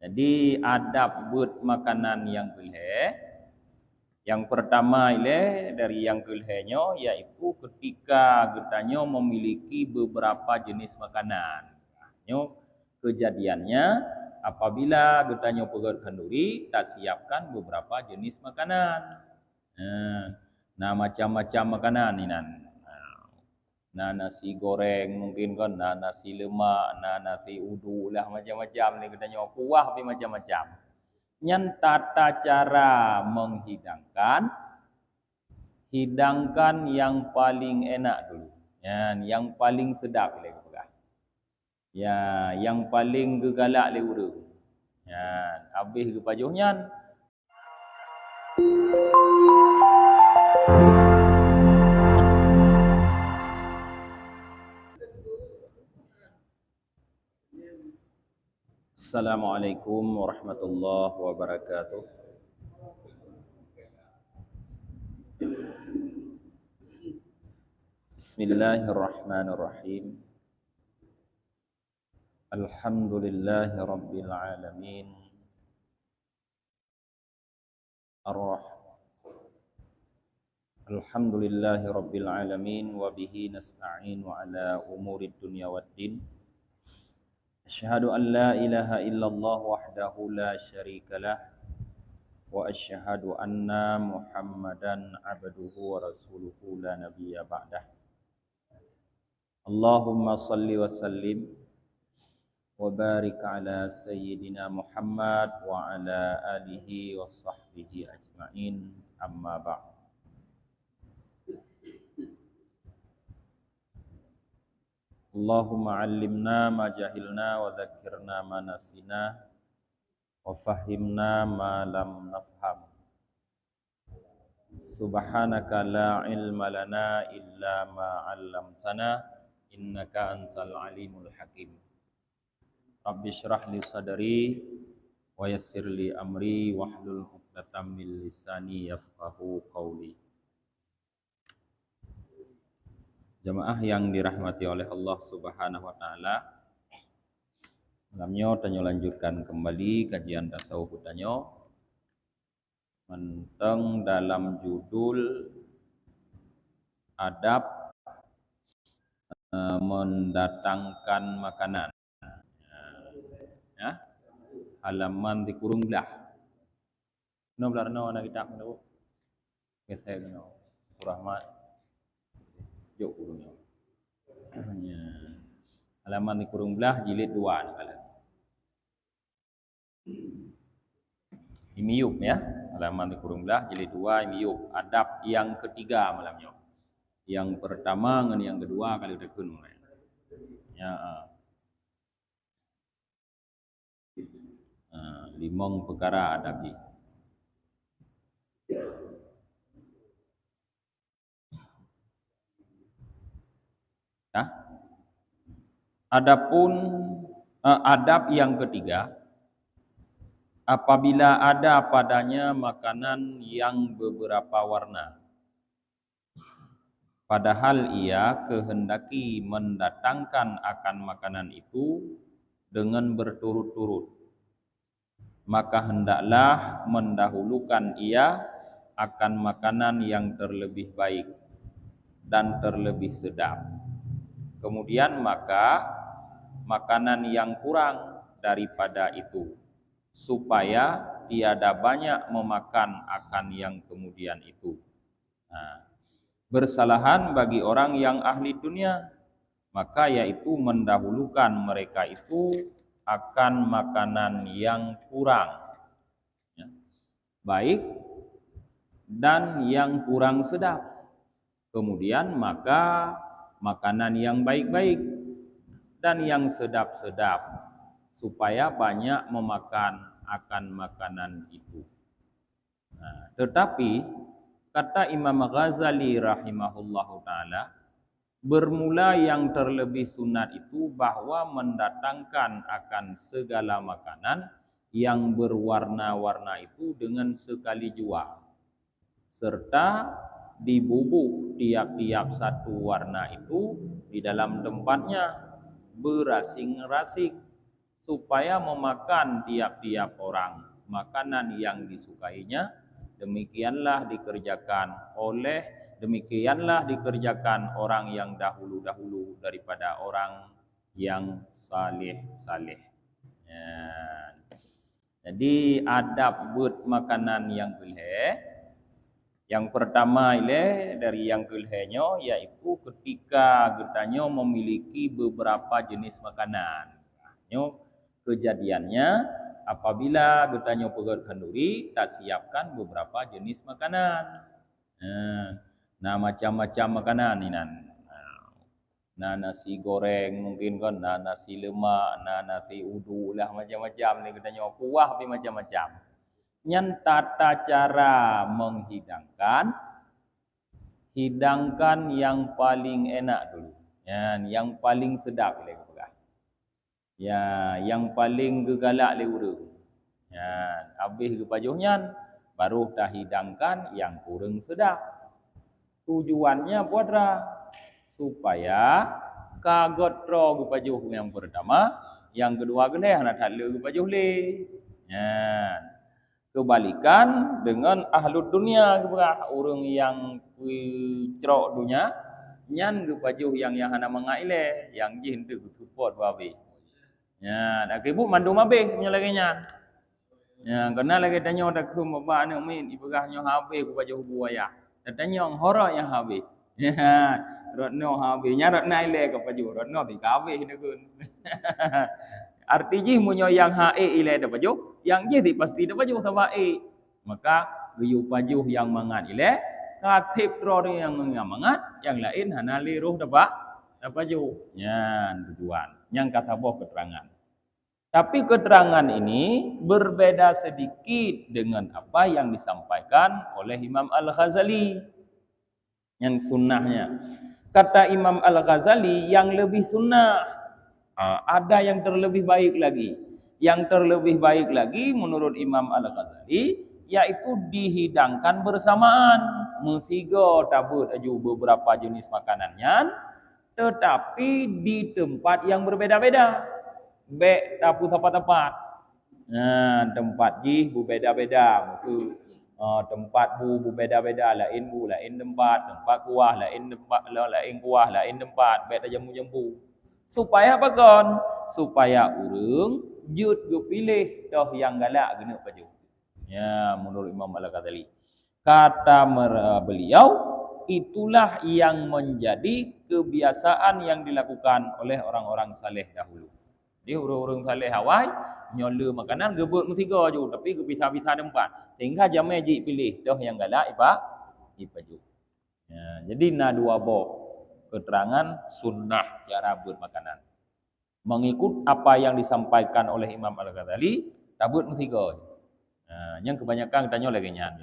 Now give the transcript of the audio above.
Jadi adab buat makanan yang kelih. Yang pertama ile dari yang kelihnya yaitu ketika getanya memiliki beberapa jenis makanan. Nyo kejadiannya apabila getanya pegat kenduri tak siapkan beberapa jenis makanan. Nah, macam-macam makanan ini na nasi goreng mungkin kan na nasi lemak na nasi udu lah macam-macam ni. Katanya kuah tapi macam-macam. Nyan tata cara menghidangkan hidangkan yang paling enak dulu. Ya yang paling sedap le pegah ya yang paling gegalak le uru ya habis ke pajuhnya Assalamualaikum warahmatullahi wabarakatuh. Bismillahirrahmanirrahim. Alhamdulillahi rabbil alamin. Ar-Rah. Alhamdulillahi rabbil alamin wa bihi nasta'inu ala umuri dunya waddin. Asyhadu an la ilaha illallah wahdahu la syarikalah wa asyhadu anna Muhammadan abduhu wa rasuluhu la nabiyya ba'dah. Allahumma salli wa sallim wa barik ala sayyidina Muhammad wa ala alihi wa sahbihi ajma'in amma ba'du. Allahumma allimna ma jahilna wa dhakkirna ma nasina wa fahimna ma lam nafham. Subhanaka la ilma lana illa ma 'allamtana innaka antal alimul hakim. Rabbi shrah li sadri wa yassir li amri wahlul 'uqdatam min lisani yafqahu qawli Jemaah yang dirahmati oleh Allah Subhanahu wa taala. Malamnya tanya lanjutkan kembali kajian tasawuf tanya menteng dalam judul adab uh, mendatangkan makanan. Ya. Halaman di kurung belah. No belah no nak kita no. Kita no. Rahmat jauh kurungnya. ya. Halaman di kurung belah jilid dua ni kala. Imiyub ya. Halaman di kurung belah jilid dua imiyub. Adab yang ketiga malamnya. Yang pertama dengan yang kedua kali kun mulai. Ya. Uh, limong perkara adab ini. Adapun uh, adab yang ketiga apabila ada padanya makanan yang beberapa warna padahal ia kehendaki mendatangkan akan makanan itu dengan berturut-turut maka hendaklah mendahulukan ia akan makanan yang terlebih baik dan terlebih sedap kemudian maka makanan yang kurang daripada itu supaya tiada banyak memakan akan yang kemudian itu. Nah, bersalahan bagi orang yang ahli dunia maka yaitu mendahulukan mereka itu akan makanan yang kurang ya. baik dan yang kurang sedap kemudian maka makanan yang baik-baik dan yang sedap-sedap supaya banyak memakan akan makanan itu. Nah, tetapi kata Imam Ghazali rahimahullahu taala bermula yang terlebih sunat itu bahwa mendatangkan akan segala makanan yang berwarna-warna itu dengan sekali jual serta dibubuh tiap-tiap satu warna itu di dalam tempatnya berasing-rasing supaya memakan tiap-tiap orang makanan yang disukainya demikianlah dikerjakan oleh demikianlah dikerjakan orang yang dahulu-dahulu daripada orang yang saleh-saleh. Ya. Jadi adab buat makanan yang geleh yang pertama ile dari yang gelehnya iaitu ketika getanyo memiliki beberapa jenis makanan. Nyo kejadiannya apabila getanyo pegat kenduri tak siapkan beberapa jenis makanan. Nah, macam-macam makanan ni nan. Nah, nasi goreng mungkin kan, nah nasi lemak, nah nasi udu lah macam-macam ni getanyo kuah tapi macam-macam yang tata cara menghidangkan hidangkan yang paling enak dulu. Ya yang paling sedap le pegang. Ya yang paling gegalak le ura ya habis ke pajuhnya baru dah hidangkan yang kurang sedap. Tujuannya buatlah supaya kagot ro ke pajuh yang pertama yang kedua kena nak tak le ke pajuh le ya kebalikan dengan ahlu dunia keberah. Orang yang cerok dunia nyan ke baju yang yang hana mengaile yang jin tu support babi. Ya dak ibu mandu mabe nyan ya kena lagi tanya dak ku maba anu min ibrah nyo habe ku baju buaya dak tanya hora yang habe ya rot no habe nya rot naile ke baju rot no ti kabe ni Artinya munyo yang hae ile ada baju, yang je ti pasti ada baju sama e. Maka geyu baju yang mangat ile, katip ro yang mangat, yang lain hana liruh dapat dapat baju. Ya, tujuan. Yang kata boh keterangan. Tapi keterangan ini berbeda sedikit dengan apa yang disampaikan oleh Imam Al-Ghazali. Yang sunnahnya. Kata Imam Al-Ghazali yang lebih sunnah Ha, ada yang terlebih baik lagi. Yang terlebih baik lagi menurut Imam Al-Ghazali yaitu dihidangkan bersamaan. Mesiga tabut aju beberapa jenis makanannya tetapi di tempat yang berbeda-beda. Bek tapu tempat-tempat. Nah, tempat jih berbeda-beda. Maksud uh, tempat bu berbeda-beda lain bu lain tempat tempat kuah lain tempat lain kuah lain tempat bek jamu-jamu supaya apa kon supaya urung jut go pilih dah yang galak guna baju ya menurut Imam Al-Ghazali. Kata beliau itulah yang menjadi kebiasaan yang dilakukan oleh orang-orang saleh dahulu. Dia orang-orang saleh awal nyola makanan gebut mutiga je tapi kepisah-pisah tempat tinggal jamai ji pilih dah yang galak iba ipaju ya jadi na dua boh keterangan sunnah cara bermakanan. Mengikut apa yang disampaikan oleh Imam Al-Ghazali, tabut mutiga. Nah, yang kebanyakan tanya lagi nyan.